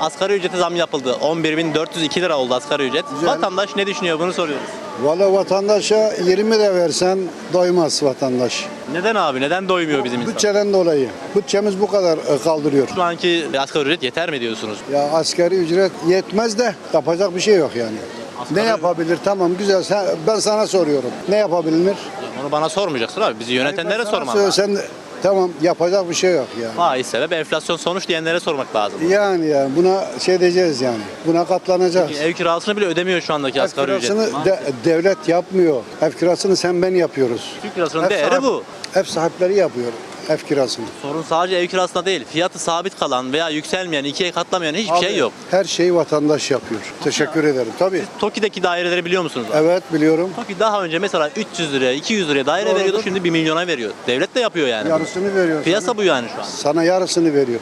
asgari ücrete zam yapıldı. 11.402 lira oldu asgari ücret. Güzel. Vatandaş ne düşünüyor bunu soruyoruz. Valla vatandaşa 20 de versen doymaz vatandaş. Neden abi? Neden doymuyor bizim insan? Bütçeden dolayı. Bütçemiz bu kadar e, kaldırıyor. Şu anki asgari ücret yeter mi diyorsunuz? Ya asgari ücret yetmez de yapacak bir şey yok yani. Asgari- Ne yapabilir? Tamam güzel. Sen, ben sana soruyorum. Ne yapabilir? Onu bana sormayacaksın abi. Bizi yönetenlere Ben sana sorman. Sen, tamam yapacak bir şey yok yani. Faiz sebep enflasyon sonuç diyenlere sormak lazım. Yani ya buna şey diyeceğiz yani. Buna katlanacağız. Ev kirasını bile ödemiyor şu andaki Ev asgari ücret. kirasını de- devlet yapmıyor. Ev kirasını sen ben yapıyoruz. Türk lirasının Ev değeri bu. Ev sahipleri yapıyor ev kirasını. Sorun sadece ev kirasında değil. Fiyatı sabit kalan veya yükselmeyen, ikiye katlamayan hiçbir Abi, şey yok. Her şeyi vatandaş yapıyor. Teşekkür ederim. Tabii. TOKİ'deki daireleri biliyor musunuz? abi? Evet biliyorum. TOKİ daha önce mesela 300 liraya, 200 liraya daire Doğrudur. veriyordu. Şimdi 1 milyona veriyor. Devlet de yapıyor yani. Yarısını veriyor. Piyasa bu yani şu an. Sana yarısını veriyor.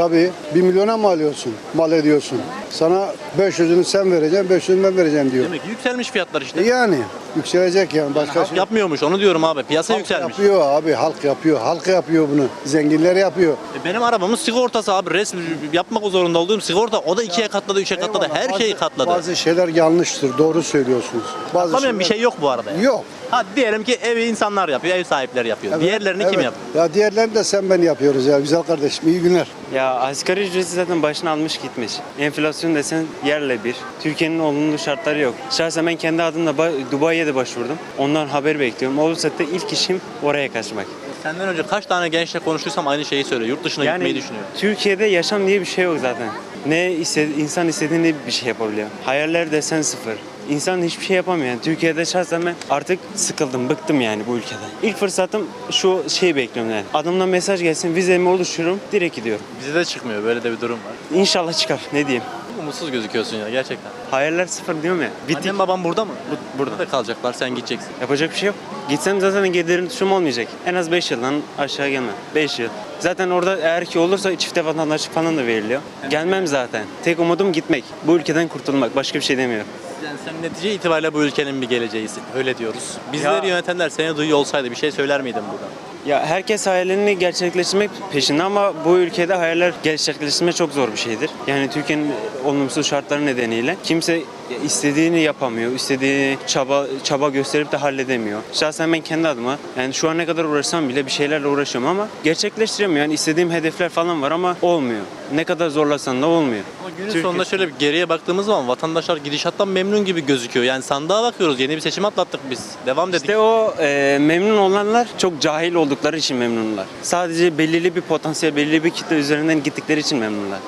Tabii bir milyona mal alıyorsun, mal ediyorsun. Sana 500'ünü sen vereceksin, 500'ünü ben vereceğim diyor. Demek ki yükselmiş fiyatlar işte. E yani yükselecek yani başka Halk şey. yapmıyormuş onu diyorum abi. Piyasa Halk yükselmiş. yapıyor abi, halk yapıyor. Halk yapıyor bunu. Zenginler yapıyor. E benim arabamın sigortası abi. Resmi yapmak zorunda olduğum sigorta. O da ikiye katladı, üçe katladı. Eyvallah, Her bazı- şeyi katladı. Bazı şeyler yanlıştır, doğru söylüyorsunuz. Bazı Katlayan bir şeyler- şey yok bu arada. yani. Yok. Ha diyelim ki evi insanlar yapıyor, ev sahipleri yapıyor. Diğerlerini kim evet. yapıyor? Ya diğerlerini de sen ben yapıyoruz ya güzel kardeşim. İyi günler. Ya asgari ücreti zaten başına almış gitmiş. Enflasyon desen yerle bir. Türkiye'nin olumlu şartları yok. Şahsen ben kendi adımla ba- Dubai'ye de başvurdum. Ondan haber bekliyorum. Olursa da ilk işim oraya kaçmak. Senden önce kaç tane gençle konuştuysam aynı şeyi söylüyor. Yurt dışına gitmeyi düşünüyor. Türkiye'de yaşam diye bir şey yok zaten. Ne iste, insan istediğinde bir şey yapabiliyor. Hayaller desen sıfır. İnsan hiçbir şey yapamıyor. Yani Türkiye'de şahsen ben artık sıkıldım, bıktım yani bu ülkeden. İlk fırsatım şu şeyi bekliyorum yani. Adımdan mesaj gelsin, vizemi oluşturuyorum, direkt gidiyorum. Bize de çıkmıyor. Böyle de bir durum var. İnşallah çıkar, ne diyeyim. Umutsuz gözüküyorsun ya gerçekten. Hayaller sıfır diyorum ya. Bittik. Annem babam burada mı? burada da kalacaklar. Sen gideceksin. Yapacak bir şey yok. Gitsem zaten gelirim düşüm olmayacak. En az 5 yıldan aşağı gelmem. 5 yıl. Zaten orada eğer ki olursa çifte vatandaşlık falan da veriliyor. Gelmem zaten. Tek umudum gitmek. Bu ülkeden kurtulmak. Başka bir şey demiyorum. Yani sen netice itibariyle bu ülkenin bir geleceğisin. Öyle diyoruz. Bizleri Ya- yönetenler seni duyuyor olsaydı bir şey söyler miydin burada? Ya herkes hayallerini gerçekleştirmek peşinde ama bu ülkede hayaller gerçekleştirmek çok zor bir şeydir. Yani Türkiye'nin olumsuz şartları nedeniyle kimse istediğini yapamıyor, istediğini çaba çaba gösterip de halledemiyor. Şahsen ben kendi adıma yani şu an ne kadar uğraşsam bile bir şeylerle uğraşıyorum ama gerçekleştiremiyorum. Yani istediğim hedefler falan var ama olmuyor. Ne kadar zorlasan da olmuyor. Ama günün Türkiye- sonunda şöyle bir geriye baktığımız zaman vatandaşlar gidişattan memnun gibi gözüküyor. Yani sandığa bakıyoruz. Yeni bir seçim atlattık biz. Devam dedik. İşte o e, memnun olanlar çok cahil oldukları için memnunlar. Sadece belirli bir potansiyel, belirli bir kitle üzerinden gittikleri için memnunlar.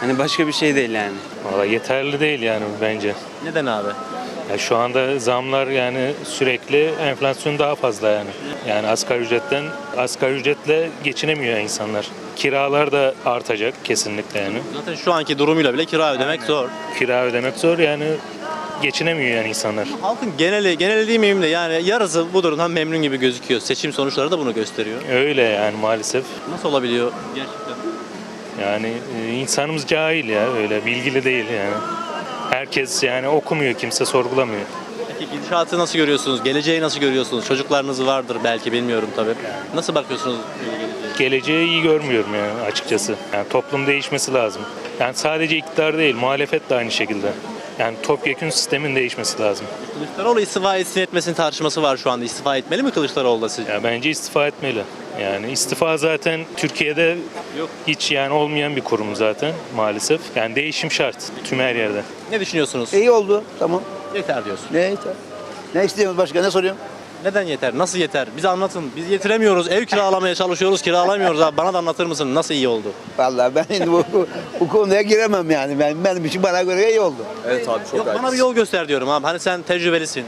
Hani başka bir şey değil yani. Valla yeterli değil yani bence. Neden abi? Ya şu anda zamlar yani sürekli enflasyon daha fazla yani. Yani asgari ücretten asgari ücretle geçinemiyor insanlar. Kiralar da artacak kesinlikle yani. Zaten şu anki durumuyla bile kira ödemek zor. Kira ödemek zor yani geçinemiyor yani insanlar. Halkın geneli, geneli değil miyim de yani yarısı bu durumdan memnun gibi gözüküyor. Seçim sonuçları da bunu gösteriyor. Öyle yani maalesef. Nasıl olabiliyor gerçekten? Yani e, insanımız cahil ya öyle bilgili değil yani. Herkes yani okumuyor kimse sorgulamıyor. Peki gidişatı nasıl görüyorsunuz? Geleceği nasıl görüyorsunuz? Çocuklarınız vardır belki bilmiyorum tabii. Nasıl bakıyorsunuz geleceğe? Geleceği iyi görmüyorum yani açıkçası. Yani toplum değişmesi lazım. Yani sadece iktidar değil, muhalefet de aynı şekilde. Yani topyekün sistemin değişmesi lazım. Kılıçdaroğlu istifa etsin etmesin tartışması var şu anda. İstifa etmeli mi Kılıçdaroğlu da sizce? Ya bence istifa etmeli. Yani istifa zaten Türkiye'de Yok. hiç yani olmayan bir kurum zaten maalesef. Yani değişim şart tüm her yerde. Ne düşünüyorsunuz? İyi oldu. Tamam. Yeter diyorsun. Ne yeter? Ne istiyorsunuz başka? Ne soruyorsun? Neden yeter? Nasıl yeter? Bize anlatın. Biz yetiremiyoruz. Ev kiralamaya çalışıyoruz. Kiralamıyoruz abi. Bana da anlatır mısın? Nasıl iyi oldu? Vallahi ben şimdi bu, bu, bu konuya giremem yani. Ben, benim için bana göre iyi oldu. Evet abi çok Yok bana bir yol göster diyorum abi. Hani sen tecrübelisin.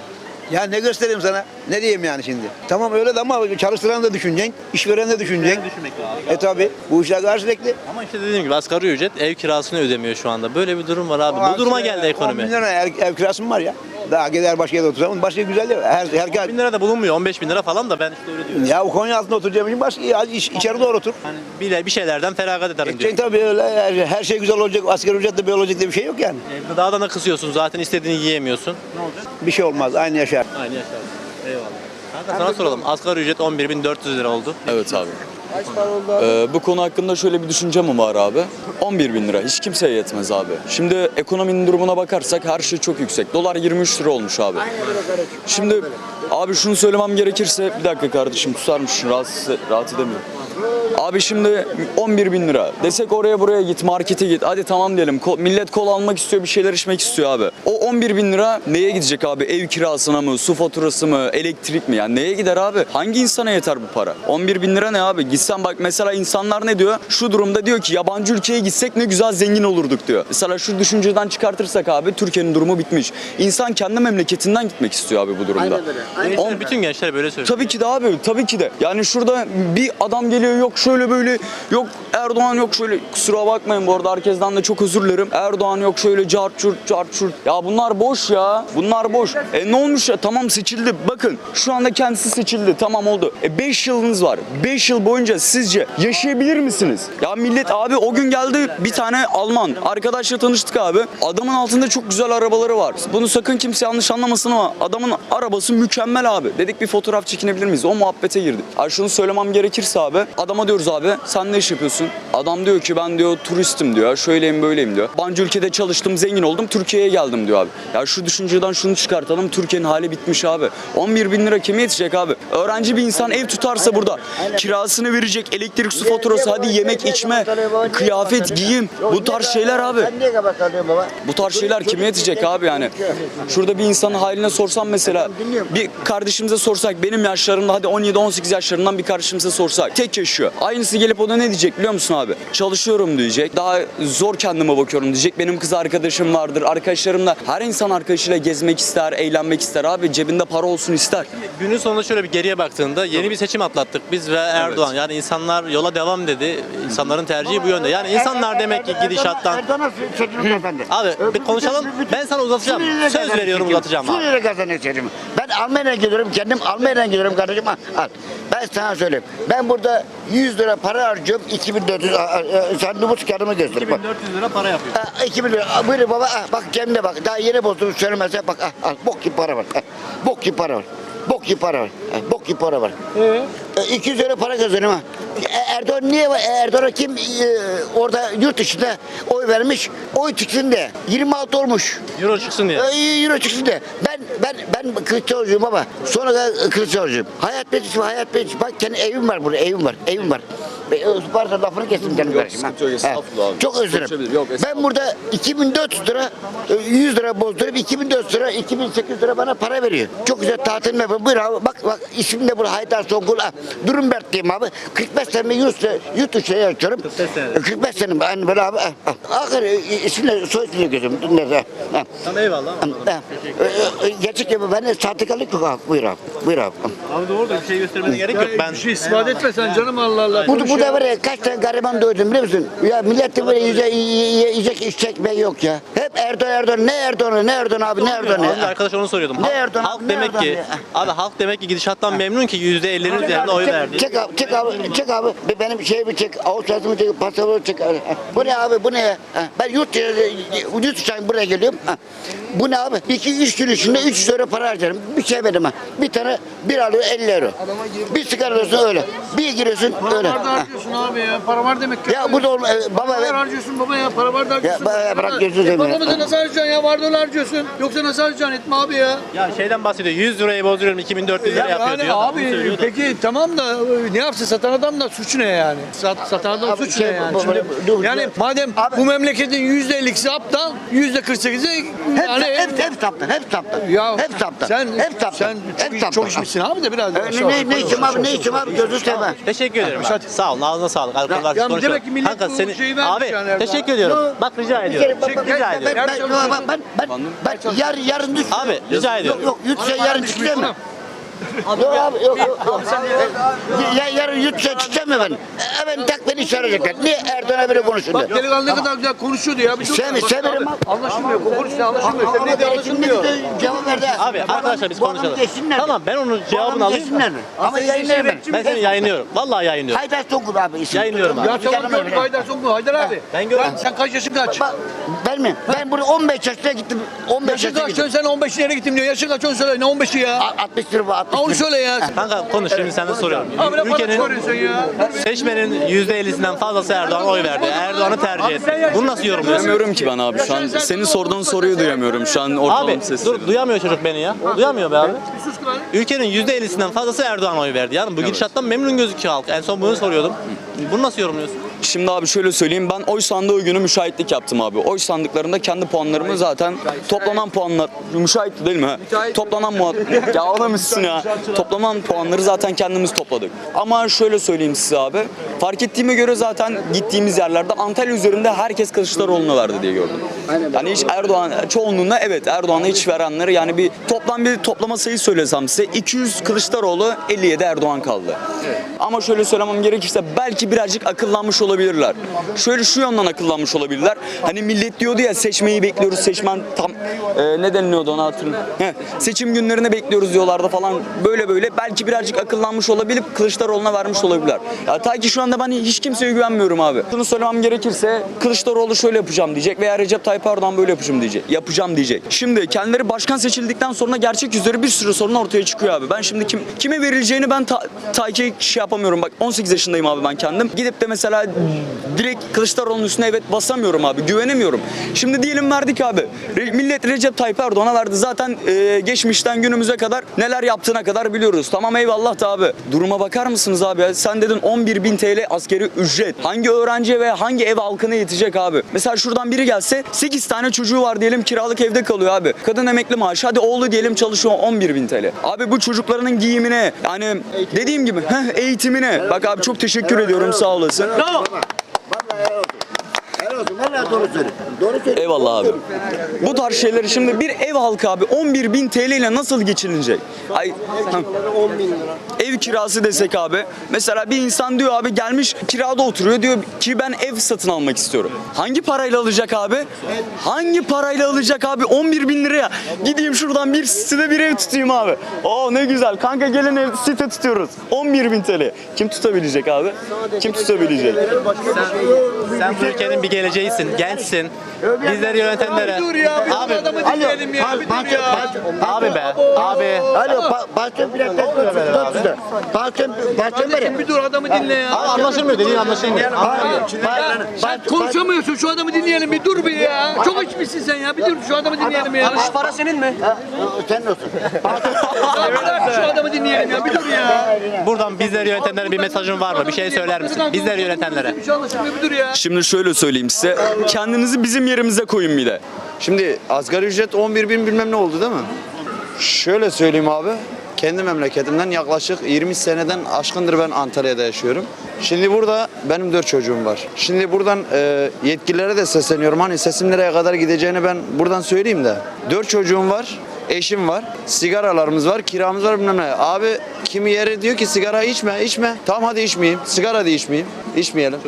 Ya ne göstereyim sana? Ne diyeyim yani şimdi? Tamam öyle de ama çalıştıran da düşüneceksin, işveren de düşüneceksin. düşünmek lazım. E tabi bu işler karşılıklı. Ama işte dediğim gibi asgari ücret ev kirasını ödemiyor şu anda. Böyle bir durum var abi. Bu duruma geldi 10 bin ekonomi. lira ev, ev kirası mı var ya? Daha gider başka yerde otursam başka güzel yer. Her, her, 1000 lira da bulunmuyor. 15 bin lira falan da ben işte öyle diyorum. ya o Konya altında oturacağım için başka ya, iç, içeri doğru otur. Hani bir, bir şeylerden feragat ederim Edeceksin diyorum. tabii öyle her, her şey güzel olacak, asgari ücret de böyle olacak diye bir şey yok yani. Evde daha da ne kısıyorsun zaten istediğini yiyemiyorsun. Bir şey olmaz, aynı yaşar. Aynı yaşlar. Eyvallah. Kanka sana soralım. Asgari ücret 11.400 lira oldu. Evet abi. Ee, bu konu hakkında şöyle bir düşüncem var abi. 11 bin lira hiç kimseye yetmez abi. Şimdi ekonominin durumuna bakarsak her şey çok yüksek. Dolar 23 lira olmuş abi. Şimdi abi şunu söylemem gerekirse bir dakika kardeşim tutar mısın? Rahatsız, rahat edemiyorum. Abi şimdi 11 bin lira. Desek oraya buraya git, markete git. Hadi tamam diyelim. Ko- millet kol almak istiyor, bir şeyler içmek istiyor abi. O 11 bin lira neye gidecek abi? Ev kirasına mı, su faturası mı, elektrik mi? Yani neye gider abi? Hangi insana yeter bu para? 11 bin lira ne abi? Gitsen bak mesela insanlar ne diyor? Şu durumda diyor ki yabancı ülkeye gitsek ne güzel zengin olurduk diyor. Mesela şu düşünceden çıkartırsak abi Türkiye'nin durumu bitmiş. İnsan kendi memleketinden gitmek istiyor abi bu durumda. On- Bütün gençler böyle söylüyor. Tabii ki de abi tabii ki de. Yani şurada bir adam geliyor yok şöyle böyle yok Erdoğan yok şöyle kusura bakmayın bu arada herkesten de çok özür dilerim. Erdoğan yok şöyle cart çurt cart çurt. Ya bunlar boş ya. Bunlar boş. E ne olmuş ya tamam seçildi. Bakın şu anda kendisi seçildi tamam oldu. E 5 yılınız var. 5 yıl boyunca sizce yaşayabilir misiniz? Ya millet abi o gün geldi bir tane Alman arkadaşla tanıştık abi. Adamın altında çok güzel arabaları var. Bunu sakın kimse yanlış anlamasın ama adamın arabası mükemmel abi. Dedik bir fotoğraf çekinebilir miyiz? O muhabbete girdik. Ay şunu söylemem gerekirse abi. Adama diyoruz abi sen ne iş yapıyorsun? Adam diyor ki ben diyor turistim diyor. Şöyleyim böyleyim diyor. Bancı ülkede çalıştım zengin oldum Türkiye'ye geldim diyor abi. Ya şu düşünceden şunu çıkartalım Türkiye'nin hali bitmiş abi. 11 bin lira kime yetecek abi? Öğrenci bir insan ev tutarsa burada kirasını verecek elektrik su faturası hadi yemek içme kıyafet giyim bu tarz şeyler abi. Bu tarz şeyler kime yetecek abi yani? Şurada bir insanın haline sorsam mesela bir kardeşimize sorsak benim yaşlarımda hadi 17-18 yaşlarından bir kardeşimize sorsak tek yaşıyor. Aynısı gelip o da ne diyecek biliyor musun abi? Çalışıyorum diyecek. Daha zor kendime bakıyorum diyecek. Benim kız arkadaşım vardır. Arkadaşlarımla her insan arkadaşıyla gezmek ister, eğlenmek ister abi. Cebinde para olsun ister. Günün sonunda şöyle bir geriye baktığında yeni bir seçim atlattık biz ve Erdoğan. Yani insanlar yola devam dedi. İnsanların tercihi bu yönde. Yani insanlar demek ki gidişattan... Erdoğan'a. Abi bir konuşalım. Ben sana uzatacağım. Söz veriyorum uzatacağım abi. Suriye'de kazanıyor seçimi. Ben Almanya'ya gidiyorum kendim Almanya'ya gidiyorum kardeşim al. al. Ben sana söyleyeyim. Ben burada 100 lira para harcıyorum 2400 a- a- a- sen nüfus kağıdımı göster. Bak. 2400 lira para yapıyor. Ha, 2000 lira. Aa, Buyur baba. ah, bak cebimde bak. Daha yeni bozdum söylemezse bak. ah, al. Bok gibi para var. ah. Bok gibi para var. Bok gibi para var. ah, Bok gibi para var. Ee? 200 lira para kazanıyorum ha. E, Erdoğan niye var? Erdoğan'a kim e, orada yurt dışında oy vermiş? Oy çıksın de. 26 olmuş. Euro çıksın diye. Ee, Euro çıksın de. Ben ben ben Kılıçdaroğlu'yum ama sonra da Kılıçdaroğlu'yum. Hayat Bey hayat Bey bak kendi evim var burada evim var evim var. E, Varsa lafını kesin canım Yok, kardeşim. sıkıntı yok, estağfurullah abi. Çok özür dilerim. yok, Ben burada 2400 lira e, 100 lira bozdurup 2400 lira 2800 lira bana para veriyor. Çok güzel tatil yapıyorum. Buyur abi bak bak ismim de burada Haydar Songul. Ha, Durumbert'teyim abi. 45 sene yurt, yurt dışı yaşıyorum. 45 sene. 45 sene ben böyle abi. ha, ha. Akır isimle soy ismini gözüm. Tamam eyvallah. E, Gerçekten ben de sahtekalık yok abi. Buyur abi. Buyur abi. Abi doğrudur bir şey göstermene gerek yok. Ben Bir şey ispat etmesen canım Allah Allah. Bu, bu da var ya kaç tane gariban doydum biliyor musun? Ya milletin böyle yiyecek, yiyecek içecek be yok ya. Hep Erdoğan Erdoğan ne Erdoğan'ı ne Erdoğan abi ne Erdoğan Az arkadaş onu soruyordum. Ne Halk, Erdoğan, halk demek ki abi halk demek ki gidişattan memnun ki %50'nin üzerinde oy verdi. Abi, çek abi, çek abi. Bir Benim şeyimi çek, avuçlarımı çek, pasaportu çek. Bu ne abi, bu ne ya? Ben yurt yurt dışından buraya geliyorum. Bu ne abi? İki, üç gün içinde 300 euro para harcarım. Bir şey verdim ha. Bir tane bir alıyor 50 euro. Bir sigara alıyorsun öyle. Bir giriyorsun Para öyle. var da Ha. harcıyorsun abi ya. Para var demek ki. Ya bu da olma, e, baba Para harcıyorsun baba ya. Para var da harcıyorsun. Ya, bırak gözünü seveyim. Paramızı nasıl harcayacaksın ya? Var dolar harcıyorsun. Yoksa nasıl harcayacaksın? Etme abi ya. Ya şeyden bahsediyor. 100 lirayı bozduruyorum 2400 lira Ya yapıyor yani diyor. Abi da. peki tamam da ne yapsın satan adam da suç ne yani? Sat, satan adam Abi suç şey, ne yani? bu- Şimdi, dur, yani dur. madem Abi- bu memleketin yüzde 50'si aptal, yüzde 48'i Hep, yani hep, hep saptı, hep saptı. ya hep saptı. Sen hep saptı. sen hep çok, çok içmişsin abi de biraz. E, yavaş Ne, ne, ne içim abi, ne içim abi, gözü sevme. Teşekkür ederim. Sağ olun. Ağzına sağlık. Arkadaşlar Ya konuşalım. demek ki millet Kanka bu seni şeyi vermiş abi yani teşekkür ediyorum. Bak rica ediyorum. Rica ediyorum. ben- ben- ben- ben- ben- ben yar- yarın düş. Abi rica Yok ediyorum. yok yutsa yarın çıkacağım mı? Yok abi yok yok. yok. Ya, yarın yutsa çıkacağım mı ben? Hemen tak beni çağıracaklar. Niye Erdoğan'a böyle konuşuyor? Bak delikanlı ne kadar güzel konuşuyordu ya. Bir dur. Sen- Bak severim abi, abi. Anlaşılmıyor. Konuşuyor anlaşılmıyor. Sen ne şimdi anlaşılmıyor. de cevap verdi. Abi Bu arkadaşlar biz bu konuşalım. Tamam ben onun Bu cevabını alayım. Ama yayınlarım ben. Ben seni yayınlıyorum. Vallahi yayınlıyorum. Haydar Songul abi isim. Yayınlıyorum abi. Ya tamam gördük Haydar Songul. Haydar abi. Ben gördüm. Sen kaç yaşın kaç? Bak, Ben mi? Ben burada 15 yaşına gittim. 15 Yaşın yaşına kaç? gittim. Sen 15 nereye gittim diyor. Yaşın kaç onu söyle. Ne 15'i ya? A- 60 lira bu Ha onu söyle ya. Kanka konuş şimdi sen de soruyorum. Abi ne bana Ülkenin soruyorsun ya? seçmenin %50'sinden fazlası Erdoğan oy verdi. Erdoğan'ı tercih etti. Bunu nasıl yorumluyorsun? Duyamıyorum ki ben abi şu an. Senin sorduğun soruyu duyamıyorum şu an ortalama Abi sesle. dur duyamıyor çocuk beni ya. Duyamıyor be abi. Ülkenin %50'sinden fazlası Erdoğan oy verdi. Yani bu gidişattan memnun gözüküyor halk. En son bunu soruyordum. Bunu nasıl yorumluyorsun? Şimdi abi şöyle söyleyeyim ben oy sandığı günü müşahitlik yaptım abi. Oy sandıklarında kendi puanlarımı zaten toplanan puanlar müşahit değil mi? ha? Toplanan muhat ya adamısın ya. Toplanan puanları zaten kendimiz topladık. Ama şöyle söyleyeyim size abi. Fark ettiğime göre zaten gittiğimiz yerlerde Antalya üzerinde herkes Kılıçdaroğlu'na verdi diye gördüm. Yani hiç Erdoğan çoğunluğunda evet Erdoğan'a hiç verenler yani bir toplam bir toplama sayı söylesem size 200 Kılıçdaroğlu 57 Erdoğan kaldı. Ama şöyle söylemem gerekirse belki birazcık akıllanmış olabilirler. Şöyle şu yönden akıllanmış olabilirler. Hani millet diyordu ya seçmeyi bekliyoruz seçmen tam e, ne deniliyordu ona hatırlıyorum. Seçim günlerini bekliyoruz diyorlardı falan böyle böyle belki birazcık akıllanmış olabilip Kılıçdaroğlu'na vermiş olabilirler. Ya ta ki şu anda ben hiç kimseye güvenmiyorum abi. Bunu söylemem gerekirse Kılıçdaroğlu şöyle yapacağım diyecek veya Recep Tayyip Erdoğan böyle yapacağım diyecek. Yapacağım diyecek. Şimdi kendileri başkan seçildikten sonra gerçek yüzleri bir sürü sorun ortaya çıkıyor abi. Ben şimdi kim kime verileceğini ben ta, ta ki şey yapamıyorum. Bak 18 yaşındayım abi ben kendim. Gidip de mesela direkt Kılıçdaroğlu'nun üstüne evet basamıyorum abi. Güvenemiyorum. Şimdi diyelim verdik abi. Re- millet Recep Tayyip Erdoğan'a verdi. Zaten e, geçmişten günümüze kadar neler yaptığına kadar biliyoruz. Tamam eyvallah da abi. Duruma bakar mısınız abi? Sen dedin 11 bin TL askeri ücret. Hangi öğrenciye ve hangi ev halkına yetecek abi? Mesela şuradan biri gelse 8 tane çocuğu var diyelim kiralık evde kalıyor abi. Kadın emekli maaşı hadi oğlu diyelim çalışıyor 11 bin TL. Abi bu çocuklarının giyimine yani dediğim gibi heh, eğitimine. Bak abi çok teşekkür ediyorum sağ olasın. Helal olsun. Vallahi doğru söyle. Doğru söyle. Eyvallah abi. Bu tarz şeyleri şimdi bir ev halkı abi 11 bin TL ile nasıl geçinilecek? Ay, ha. Ev kirası desek abi. Mesela bir insan diyor abi gelmiş kirada oturuyor diyor ki ben ev satın almak istiyorum. Hangi parayla alacak abi? Hangi parayla alacak abi? 11 bin liraya. Gideyim şuradan bir sitede bir ev tutayım abi. Oo ne güzel. Kanka gelin ev site tutuyoruz. 11 bin TL. Kim tutabilecek abi? Kim tutabilecek? Sen bu ülkenin bir geleceğisin, gençsin. Bizleri yönetenlere. Dur ya bir Abi, adamı dinleyelim ya. Bir dur ya. abi be, abi. Alo, patron bir dakika dur var ya. Bir dur adamı dinle ya. Abi anlaşılmıyor dediğin anlaşılmıyor. Sen konuşamıyorsun şu adamı dinleyelim bir dur bir ya. Çok içmişsin sen ya bir dur şu adamı dinleyelim ya. Para senin mi? Sen olsun. Şu adamı dinleyelim ya bir dur ya. Buradan bizleri yönetenlere bir mesajın var mı? Bir şey söyler misin? Bizleri yönetenlere. Şimdi şöyle söyleyeyim size. Kendinizi bizim yerimize koyun bir de. Şimdi asgari ücret 11 bin bilmem ne oldu değil mi? Şöyle söyleyeyim abi. Kendi memleketimden yaklaşık 20 seneden aşkındır ben Antalya'da yaşıyorum. Şimdi burada benim 4 çocuğum var. Şimdi buradan e, yetkililere de sesleniyorum. Hani sesim nereye kadar gideceğini ben buradan söyleyeyim de. 4 çocuğum var. Eşim var, sigaralarımız var, kiramız var bilmem ne. Abi kimi yeri diyor ki sigara içme, içme. Tamam hadi içmeyeyim, sigara da içmeyeyim, içmeyelim.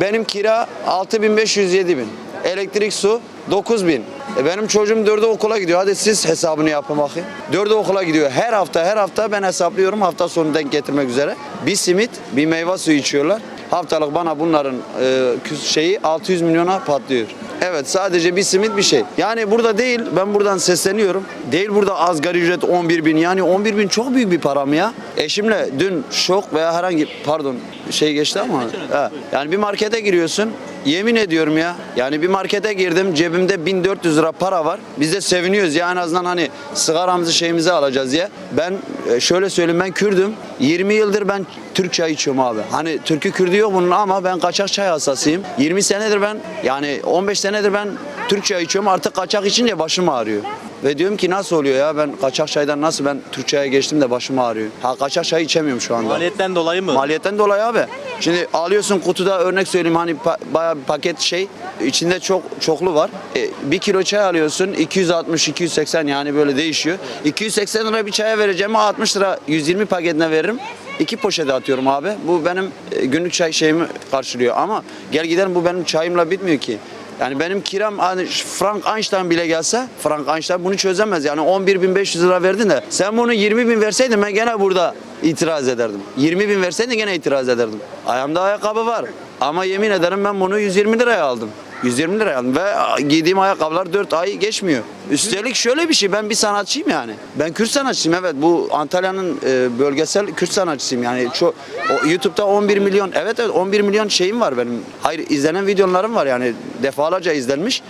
Benim kira 6500 7000. Elektrik su 9000. E benim çocuğum dörde okula gidiyor. Hadi siz hesabını yapın bakayım. Dörde okula gidiyor. Her hafta her hafta ben hesaplıyorum hafta sonu denk getirmek üzere. Bir simit, bir meyve suyu içiyorlar. Haftalık bana bunların e, şeyi 600 milyona patlıyor. Evet sadece bir simit bir şey. Yani burada değil ben buradan sesleniyorum. Değil burada asgari ücret 11 bin yani 11 bin çok büyük bir para mı ya? Eşimle dün şok veya herhangi pardon şey geçti ama ha, yani bir markete giriyorsun Yemin ediyorum ya. Yani bir markete girdim cebimde 1400 lira para var. Biz de seviniyoruz ya en azından hani sigaramızı şeyimizi alacağız diye. Ben e, şöyle söyleyeyim ben Kürdüm. 20 yıldır ben Türk çay içiyorum abi. Hani Türkü Kürdü yok bunun ama ben kaçak çay hastasıyım. 20 senedir ben yani 15 senedir ben Türk çay içiyorum artık kaçak içince başım ağrıyor. Ve diyorum ki nasıl oluyor ya ben kaçak çaydan nasıl ben Türk çaya geçtim de başım ağrıyor. Ha kaçak çay içemiyorum şu anda. Maliyetten dolayı mı? Maliyetten dolayı abi. Şimdi alıyorsun kutuda örnek söyleyeyim hani pa- bayağı bir paket şey içinde çok çoklu var. E, bir kilo çay alıyorsun 260 280 yani böyle değişiyor. 280 lira bir çaya vereceğim 60 lira 120 paketine veririm. İki poşete atıyorum abi. Bu benim e, günlük çay şeyimi karşılıyor ama gel gidelim bu benim çayımla bitmiyor ki. Yani benim kiram hani Frank Einstein bile gelse Frank Einstein bunu çözemez. Yani 11.500 lira verdin de sen bunu 20 bin verseydin ben gene burada itiraz ederdim. 20 bin verseydin gene itiraz ederdim. Ayağımda ayakkabı var. Ama yemin ederim ben bunu 120 liraya aldım. 120 liraya aldım ve giydiğim ayakkabılar 4 ay geçmiyor. Üstelik şöyle bir şey ben bir sanatçıyım yani. Ben Kürt sanatçısıyım evet bu Antalya'nın e, bölgesel Kürt sanatçısıyım yani çok o, YouTube'da 11 milyon evet evet 11 milyon şeyim var benim. Hayır izlenen videolarım var yani defalarca izlenmiş.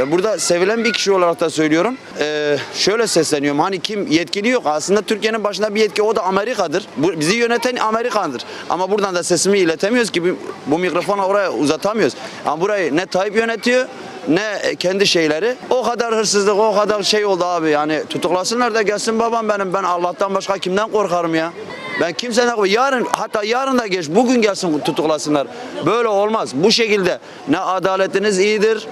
Ve burada sevilen bir kişi olarak da söylüyorum. Ee, şöyle sesleniyorum. Hani kim yetkili yok. Aslında Türkiye'nin başında bir yetki o da Amerika'dır. Bu, bizi yöneten Amerika'dır. Ama buradan da sesimi iletemiyoruz ki bu, bu mikrofonu oraya uzatamıyoruz. Ama burayı ne Tayyip yönetiyor ne kendi şeyleri. O kadar hırsızlık, o kadar şey oldu abi. Yani tutuklasınlar da gelsin babam benim. Ben Allah'tan başka kimden korkarım ya? Ben kimseden. Yarın hatta yarın da geç bugün gelsin tutuklasınlar. Böyle olmaz. Bu şekilde ne adaletiniz iyidir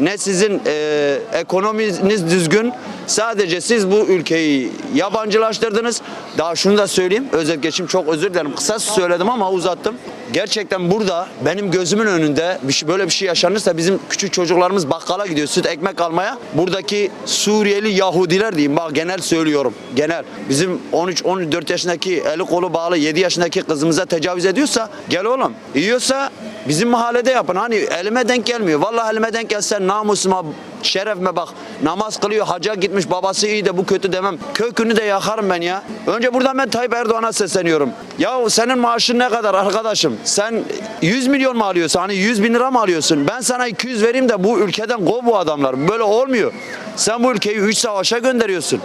ne sizin e, ekonominiz düzgün. Sadece siz bu ülkeyi yabancılaştırdınız. Daha şunu da söyleyeyim. Özet geçim çok özür dilerim. Kısa söyledim ama uzattım. Gerçekten burada benim gözümün önünde şey, böyle bir şey yaşanırsa bizim küçük çocuklarımız bakkala gidiyor süt ekmek almaya. Buradaki Suriyeli Yahudiler diyeyim bak genel söylüyorum. Genel. Bizim 13-14 yaşındaki eli kolu bağlı 7 yaşındaki kızımıza tecavüz ediyorsa gel oğlum. Yiyorsa bizim mahallede yapın. Hani elime denk gelmiyor. Vallahi elime denk gelse namusuma şerefime bak. Namaz kılıyor, hacca gitmiş, babası iyi de bu kötü demem. Kökünü de yakarım ben ya. Önce buradan ben Tayyip Erdoğan'a sesleniyorum. Ya senin maaşın ne kadar arkadaşım? Sen 100 milyon mu alıyorsun? Hani 100 bin lira mı alıyorsun? Ben sana 200 vereyim de bu ülkeden kov bu adamlar. Böyle olmuyor. Sen bu ülkeyi 3 savaşa gönderiyorsun.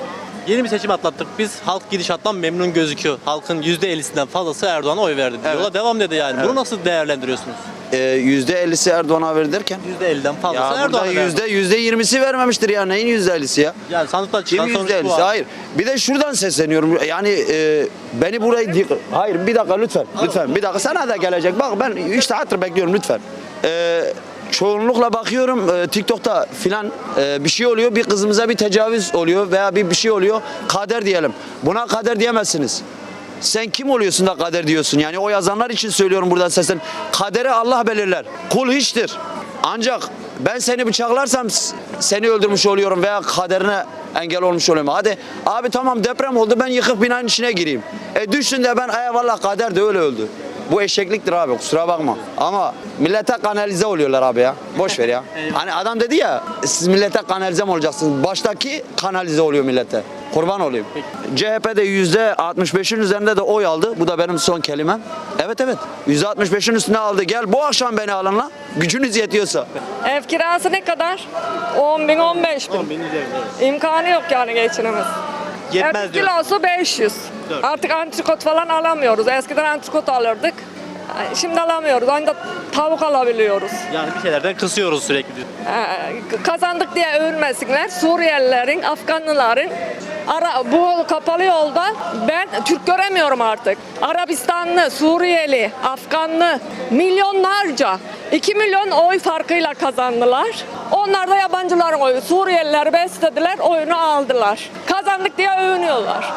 Yeni bir seçim atlattık. Biz halk gidişattan memnun gözüküyor. Halkın %50'sinden fazlası Erdoğan'a oy verdi. Evet. Yola devam dedi yani. Bunu nasıl değerlendiriyorsunuz? Ee, %50'si Erdoğan'a verir derken? %50'den fazlası Ya burada Erdoğan'a verdi. yüzde yüzde yirmisi vermemiştir ya neyin yüzde ellisi ya? Yani sandıktan çıkan Kim sonuç yüzde bu. ellisi? abi. Hayır. Bir de şuradan sesleniyorum. Yani e, beni burayı... Hayır bir dakika lütfen. Lütfen bir dakika. Sana da gelecek. Bak ben 3 saattir bekliyorum lütfen. E, çoğunlukla bakıyorum e, TikTok'ta filan e, bir şey oluyor. Bir kızımıza bir tecavüz oluyor veya bir bir şey oluyor. Kader diyelim. Buna kader diyemezsiniz. Sen kim oluyorsun da kader diyorsun? Yani o yazanlar için söylüyorum buradan seslen. Kaderi Allah belirler. Kul hiçtir. Ancak ben seni bıçaklarsam seni öldürmüş oluyorum veya kaderine engel olmuş oluyorum. Hadi abi tamam deprem oldu ben yıkık binanın içine gireyim. E düşsün de ben eyvallah kader de öyle öldü. Bu eşekliktir abi kusura bakma. Ama millete kanalize oluyorlar abi ya. Boş ver ya. hani adam dedi ya siz millete kanalize mi olacaksınız? Baştaki kanalize oluyor millete. Kurban olayım. CHP'de yüzde 65'in üzerinde de oy aldı. Bu da benim son kelimem. Evet evet. Yüzde 65'in üstüne aldı. Gel bu akşam beni alın la. Gücünüz yetiyorsa. Ev kirası ne kadar? 10 bin, 15 bin. İmkanı yok yani geçinemez. Yetmez Et diyor. kilosu 500. Artık antrikot falan alamıyoruz. Eskiden antrikot alırdık. Şimdi alamıyoruz. Ancak tavuk alabiliyoruz. Yani bir şeylerden kısıyoruz sürekli. Ee, kazandık diye övünmesinler. Suriyelilerin, Afganlıların ara, bu kapalı yolda ben Türk göremiyorum artık. Arabistanlı, Suriyeli, Afganlı milyonlarca 2 milyon oy farkıyla kazandılar. Onlar da yabancıların oyu. Suriyeliler beslediler, oyunu aldılar. Kazandık diye övünüyorlar.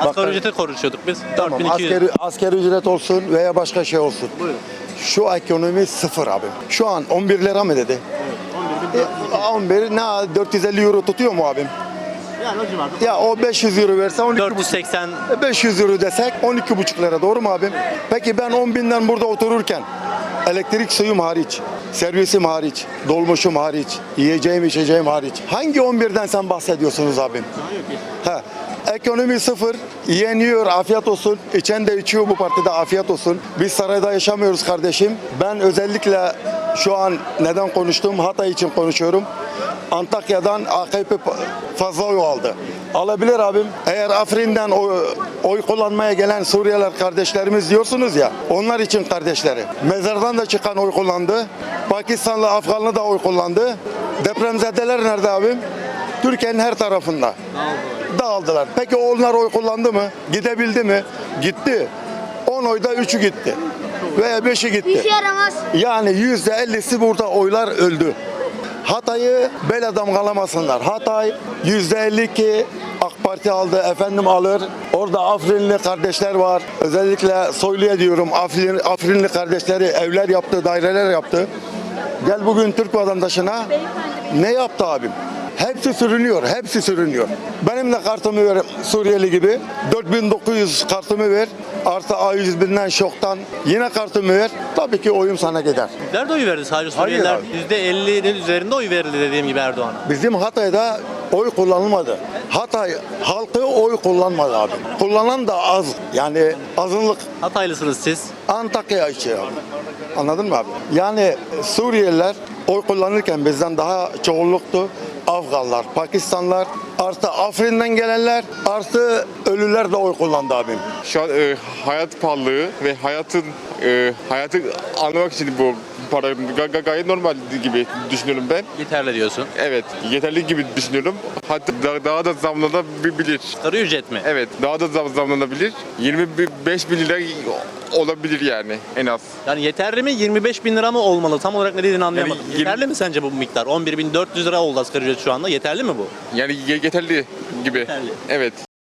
Asgari ücreti konuşuyorduk biz. Tamam 4200. askeri, askeri ücret olsun veya başka şey olsun. Şu ekonomi sıfır abi. Şu an 11 lira mı dedi? E, 11 ne 450 euro tutuyor mu abim? Yani o civarda. Ya o 500 euro verse 12 480 500 euro desek 12,5 lira doğru mu abim? Peki ben 10 binden burada otururken elektrik suyum hariç, servisim hariç, dolmuşum hariç, yiyeceğim içeceğim hariç. Hangi 11'den sen bahsediyorsunuz abim? Ha. Ekonomi sıfır, yiyen yiyor afiyet olsun, içen de içiyor bu partide afiyet olsun. Biz sarayda yaşamıyoruz kardeşim. Ben özellikle şu an neden konuştum? Hatay için konuşuyorum. Antakya'dan AKP fazla oy aldı. Alabilir abim. Eğer Afrin'den oy, oy kullanmaya gelen Suriyeliler kardeşlerimiz diyorsunuz ya, onlar için kardeşleri. Mezardan da çıkan oy kullandı. Pakistanlı, Afganlı da oy kullandı. Depremzedeler nerede abim? Türkiye'nin her tarafında. Dağıldılar. Peki onlar oy kullandı mı? Gidebildi mi? Gitti. 10 oyda 3'ü gitti. Veya 5'i gitti. yaramaz. Yani yüzde ellisi burada oylar öldü. Hatay'ı böyle damgalamasınlar. Hatay yüzde 52 AK Parti aldı, efendim alır. Orada Afrinli kardeşler var. Özellikle Soylu'ya diyorum Afrin, Afrinli kardeşleri evler yaptı, daireler yaptı. Gel bugün Türk vatandaşına ne yaptı abim? Hepsi sürünüyor, hepsi sürünüyor. Benim de kartımı ver Suriyeli gibi. 4900 kartımı ver. Artı A101'den şoktan yine kartımı ver. Tabii ki oyum sana gider. Nerede oy verdi sadece Suriyeliler? abi. %50'nin üzerinde oy verildi dediğim gibi Erdoğan'a. Bizim Hatay'da oy kullanılmadı. Hatay halkı oy kullanmadı abi. Kullanan da az. Yani azınlık Hataylısınız siz. Antakya içi abi. Anladın mı abi? Yani Suriyeliler oy kullanırken bizden daha çoğunluktu. Afganlar, Pakistanlar, artı Afrin'den gelenler, artı ölüler de oy kullandı abim. Şu an e, hayat pahalılığı ve hayatın e, hayatı anlamak için bu para ga- ga- gayet normal gibi düşünüyorum ben. Yeterli diyorsun. Evet, yeterli gibi düşünüyorum. Hatta da- daha da zamlanabilir. Asgari ücret mi? Evet, daha da zam- zamlanabilir. 25 bin lira olabilir yani en az. Yani yeterli mi? 25 bin lira mı olmalı? Tam olarak ne dediğini anlayamadım. yirmi- Yeterli mi sence bu miktar? 11.400 lira oldu asgari ücret şu anda. Yeterli mi bu? Yani ye- yeterli gibi. Yeterli. Evet.